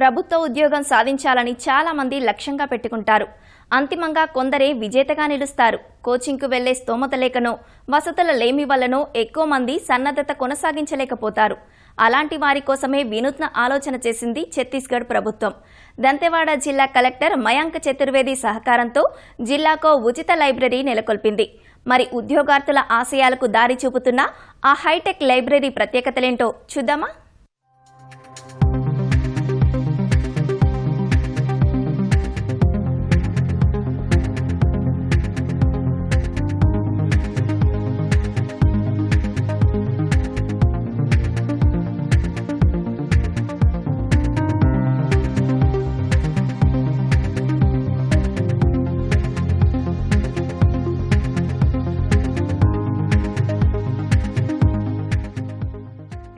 ప్రభుత్వ ఉద్యోగం సాధించాలని చాలామంది లక్ష్యంగా పెట్టుకుంటారు అంతిమంగా కొందరే విజేతగా నిలుస్తారు కోచింగ్కు వెళ్లే స్తోమత లేకనో వసతుల లేమి వల్లనో ఎక్కువ మంది సన్నద్ధత కొనసాగించలేకపోతారు అలాంటి వారి కోసమే వినూత్న ఆలోచన చేసింది ఛత్తీస్గఢ్ ప్రభుత్వం దంతెవాడ జిల్లా కలెక్టర్ మయాంక్ చతుర్వేది సహకారంతో జిల్లాకో ఉచిత లైబ్రరీ నెలకొల్పింది మరి ఉద్యోగార్థుల ఆశయాలకు దారి చూపుతున్న ఆ హైటెక్ లైబ్రరీ ప్రత్యేకతలేంటో చూద్దామా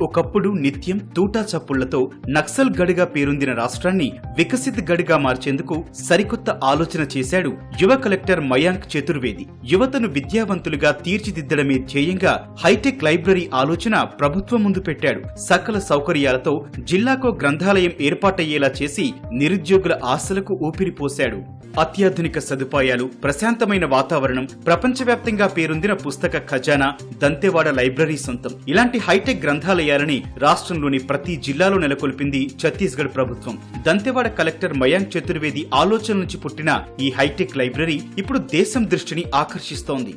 ఒకప్పుడు నిత్యం తూటా చప్పుళ్లతో నక్సల్ గడిగా పేరొందిన రాష్ట్రాన్ని వికసిత గడిగా మార్చేందుకు సరికొత్త ఆలోచన చేశాడు యువ కలెక్టర్ మయాంక్ చతుర్వేది యువతను విద్యావంతులుగా తీర్చిదిద్దడమే ధ్యేయంగా హైటెక్ లైబ్రరీ ఆలోచన ప్రభుత్వం ముందు పెట్టాడు సకల సౌకర్యాలతో జిల్లాకో గ్రంథాలయం ఏర్పాటయ్యేలా చేసి నిరుద్యోగుల ఆశలకు ఊపిరిపోశాడు అత్యాధునిక సదుపాయాలు ప్రశాంతమైన వాతావరణం ప్రపంచవ్యాప్తంగా పేరొందిన పుస్తక ఖజానా దంతేవాడ లైబ్రరీ సొంతం ఇలాంటి హైటెక్ గ్రంథాలయాలని రాష్ట్రంలోని ప్రతి జిల్లాలో నెలకొల్పింది ఛత్తీస్గఢ్ ప్రభుత్వం దంతేవాడ కలెక్టర్ మయాంక్ చతుర్వేది ఆలోచన నుంచి పుట్టిన ఈ హైటెక్ లైబ్రరీ ఇప్పుడు దేశం దృష్టిని ఆకర్షిస్తోంది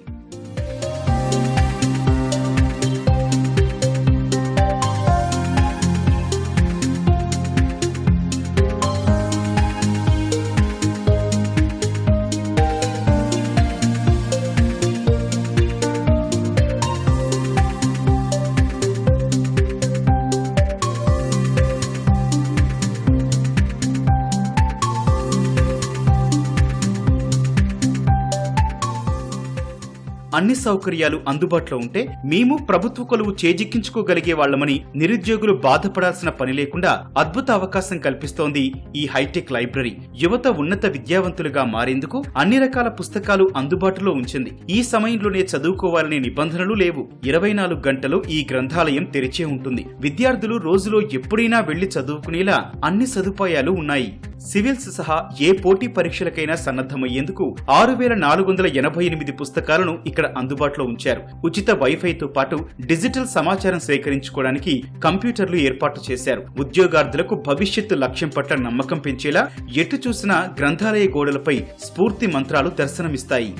అన్ని సౌకర్యాలు అందుబాటులో ఉంటే మేము ప్రభుత్వ కొలువు చేజిక్కించుకోగలిగే వాళ్లమని నిరుద్యోగులు బాధపడాల్సిన పని లేకుండా అద్భుత అవకాశం కల్పిస్తోంది ఈ హైటెక్ లైబ్రరీ యువత ఉన్నత విద్యావంతులుగా మారేందుకు అన్ని రకాల పుస్తకాలు అందుబాటులో ఉంచింది ఈ సమయంలోనే చదువుకోవాలనే నిబంధనలు లేవు ఇరవై నాలుగు గంటలు ఈ గ్రంథాలయం తెరిచే ఉంటుంది విద్యార్థులు రోజులో ఎప్పుడైనా వెళ్లి చదువుకునేలా అన్ని సదుపాయాలు ఉన్నాయి సివిల్స్ సహా ఏ పోటీ పరీక్షలకైనా సన్నద్ధమయ్యేందుకు ఆరు వేల నాలుగు వందల ఎనభై ఎనిమిది పుస్తకాలను ఇక్కడ ఇక్కడ అందుబాటులో ఉంచారు ఉచిత వైఫైతో పాటు డిజిటల్ సమాచారం సేకరించుకోవడానికి కంప్యూటర్లు ఏర్పాటు చేశారు ఉద్యోగార్థులకు భవిష్యత్తు లక్ష్యం పట్ల నమ్మకం పెంచేలా ఎటు చూసినా గ్రంథాలయ గోడలపై స్ఫూర్తి మంత్రాలు దర్శనమిస్తాయి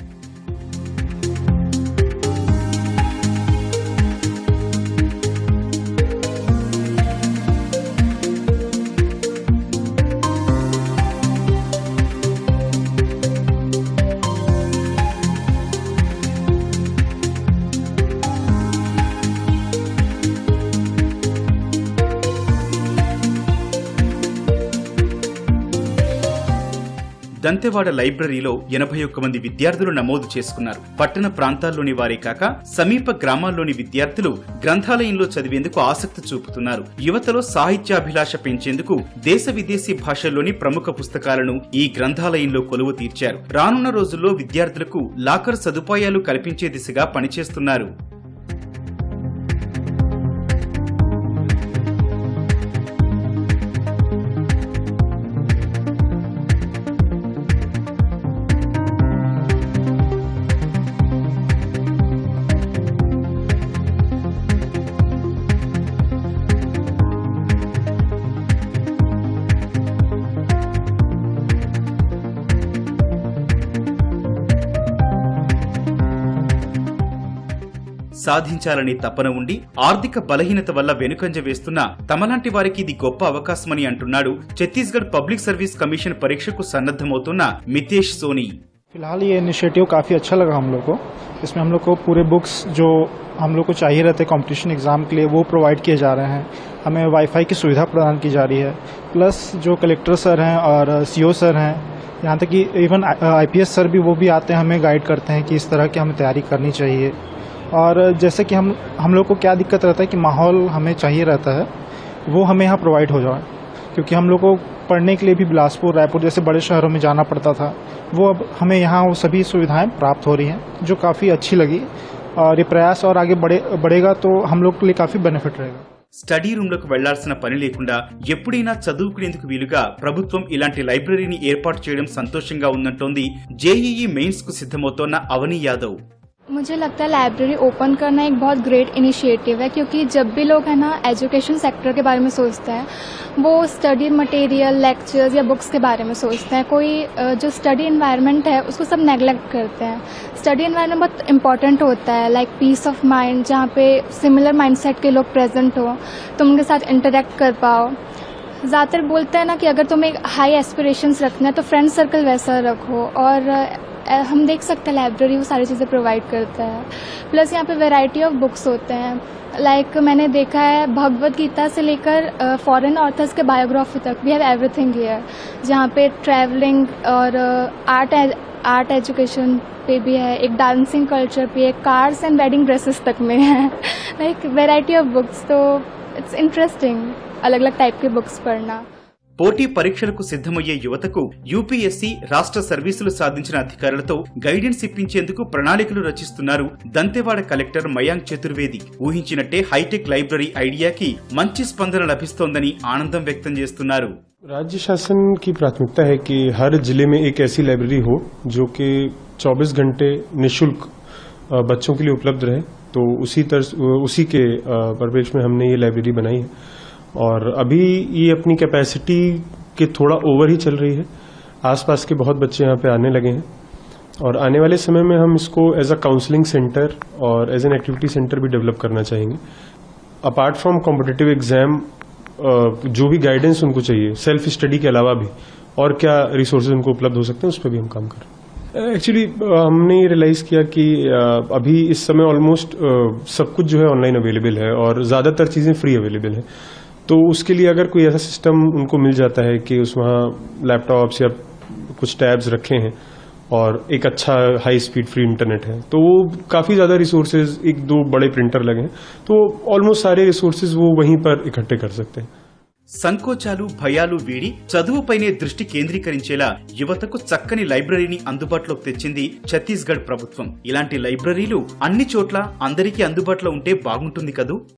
దంతెవాడ లైబ్రరీలో ఎనభై ఒక్క మంది విద్యార్థులు నమోదు చేసుకున్నారు పట్టణ ప్రాంతాల్లోని వారే కాక సమీప గ్రామాల్లోని విద్యార్థులు గ్రంథాలయంలో చదివేందుకు ఆసక్తి చూపుతున్నారు యువతలో సాహిత్యాభిలాష పెంచేందుకు దేశ విదేశీ భాషల్లోని ప్రముఖ పుస్తకాలను ఈ గ్రంథాలయంలో కొలువు తీర్చారు రానున్న రోజుల్లో విద్యార్థులకు లాకర్ సదుపాయాలు కల్పించే దిశగా పనిచేస్తున్నారు साधించాలని తపన ఉండి ఆర్థిక బలహీనత వల్ల వెనుకంజ వేస్తున్న తమలాంటి వారికీ ఇది గొప్ప అవకాశం అని అన్నాడు छत्तीसगढ़ पब्लिक सर्विस कमीशन పరీక్షకు సన్నద్ధమవుతున్న మితేష్ సోని ఫలాలియ ఇనిషియేటివ్ కాఫీ అచ్చా లగా హమ్ లోకో ఇస్మే హమ్ లోకో పూరే బుక్స్ జో హమ్ లోకో చాహియే రహతే కాంపిటీషన్ ఎగ్జామ్ కే లియే వో ప్రొవైడ్ కియా జారే హ హై అమే వైఫై కి సువిధా ప్రదాన కి జారి హ హై ప్లస్ జో కలెక్టర్ సర్ హే ఔర్ సీఓ సర్ హే యహా తకీ ఈవెన్ ఐపీఎస్ సర్ బి వో బి ఆతే హమే గైడ్ కర్తే హే కి ఇస్ తరా కే హమే తయారీ కర్నీ చahiye और जैसे कि हम हम लोग को क्या दिक्कत रहता है कि माहौल हमें चाहिए रहता है वो हमें यहाँ प्रोवाइड हो जाए क्योंकि हम लोग को पढ़ने के लिए भी बिलासपुर रायपुर जैसे बड़े शहरों में जाना पड़ता था वो अब हमें यहाँ वो सभी सुविधाएं प्राप्त हो रही हैं जो काफ़ी अच्छी लगी और ये प्रयास और आगे बढ़े बढ़ेगा तो हम लोग के लिए काफ़ी बेनिफिट रहेगा స్టడీ రూమ్లకు వెళ్లాల్సిన పని లేకుండా ఎప్పుడైనా చదువుకునేందుకు వీలుగా ప్రభుత్వం ఇలాంటి లైబ్రరీని ఏర్పాటు చేయడం సంతోషంగా ఉందంటోంది జేఈఈ మెయిన్స్ కు సిద్ధమవుతోన్న యాదవ్ मुझे लगता है लाइब्रेरी ओपन करना एक बहुत ग्रेट इनिशिएटिव है क्योंकि जब भी लोग है ना एजुकेशन सेक्टर के बारे में सोचते हैं वो स्टडी मटेरियल लेक्चर्स या बुक्स के बारे में सोचते हैं कोई जो स्टडी इन्वायरमेंट है उसको सब नेगलेक्ट करते हैं स्टडी इन्वायरमेंट बहुत इंपॉर्टेंट होता है लाइक पीस ऑफ माइंड जहाँ पे सिमिलर माइंड के लोग प्रेजेंट हो तुम उनके साथ इंटरेक्ट कर पाओ ज़्यादातर बोलते हैं ना कि अगर तुम्हें हाई एस्पिरेशंस रखना है तो फ्रेंड सर्कल वैसा रखो और हम देख सकते हैं लाइब्रेरी वो सारी चीज़ें प्रोवाइड करता है प्लस यहाँ पे वैरायटी ऑफ बुक्स होते हैं लाइक like, मैंने देखा है भगवत गीता से लेकर फॉरेन ऑथर्स के बायोग्राफी तक वी हैव एवरीथिंग हियर जहाँ पे ट्रैवलिंग और आर्ट आर्ट एजुकेशन पे भी है एक डांसिंग कल्चर पे है कार्स एंड वेडिंग ड्रेसेस तक में है लाइक वेराइटी ऑफ बुक्स तो इट्स इंटरेस्टिंग अलग अलग टाइप के बुक्स पढ़ना పోటీ పరీక్షలకు సిద్ధమయ్యే యువతకు యూపీఎస్సీ రాష్ట్ర సర్వీసులు సాధించిన అధికారులతో గైడెన్స్ ఇప్పించేందుకు ప్రణాళికలు రచిస్తున్నారు దంతెవాడ కలెక్టర్ మయాంక్ చతుర్వేది ఊహించినట్టే హైటెక్ లైబ్రరీ ఐడియాకి మంచి స్పందన లభిస్తోందని ఆనందం వ్యక్తం చేస్తున్నారు రాజ్య శాసన की प्राथमिकता है कि हर जिले में एक ऐसी लाइब्रेरी हो जो कि 24 घंटे निशुल्क बच्चों के लिए उपलब्ध रहे तो उसी तर्ज उसी और अभी ये अपनी कैपेसिटी के थोड़ा ओवर ही चल रही है आसपास के बहुत बच्चे यहाँ पे आने लगे हैं और आने वाले समय में हम इसको एज अ काउंसलिंग सेंटर और एज एन एक्टिविटी सेंटर भी डेवलप करना चाहेंगे अपार्ट फ्रॉम कॉम्पिटेटिव एग्जाम जो भी गाइडेंस उनको चाहिए सेल्फ स्टडी के अलावा भी और क्या रिसोर्सेज उनको उपलब्ध हो सकते हैं उस पर भी हम काम करें एक्चुअली हमने ये रियलाइज़ किया कि अभी इस समय ऑलमोस्ट सब कुछ जो है ऑनलाइन अवेलेबल है और ज़्यादातर चीज़ें फ्री अवेलेबल हैं तो उसके लिए अगर कोई ऐसा सिस्टम उनको मिल जाता है कि उस वहाँ लैपटॉप्स या कुछ टैब्स रखे हैं और एक अच्छा हाई स्पीड फ्री इंटरनेट है तो वो काफ़ी ज़्यादा रिसोर्सेज एक दो बड़े प्रिंटर लगे हैं तो ऑलमोस्ट सारे रिसोर्सेज वो वहीं पर इकट्ठे कर सकते हैं సంకోచాలు భయాలు వీడి చదువుపైనే దృష్టి కేంద్రీకరించేలా యువతకు చక్కని లైబ్రరీని అందుబాటులోకి తెచ్చింది ఛత్తీస్గఢ్ ప్రభుత్వం ఇలాంటి లైబ్రరీలు అన్ని చోట్ల అందరికీ అందుబాటులో ఉంటే బాగుంటుంది కదూ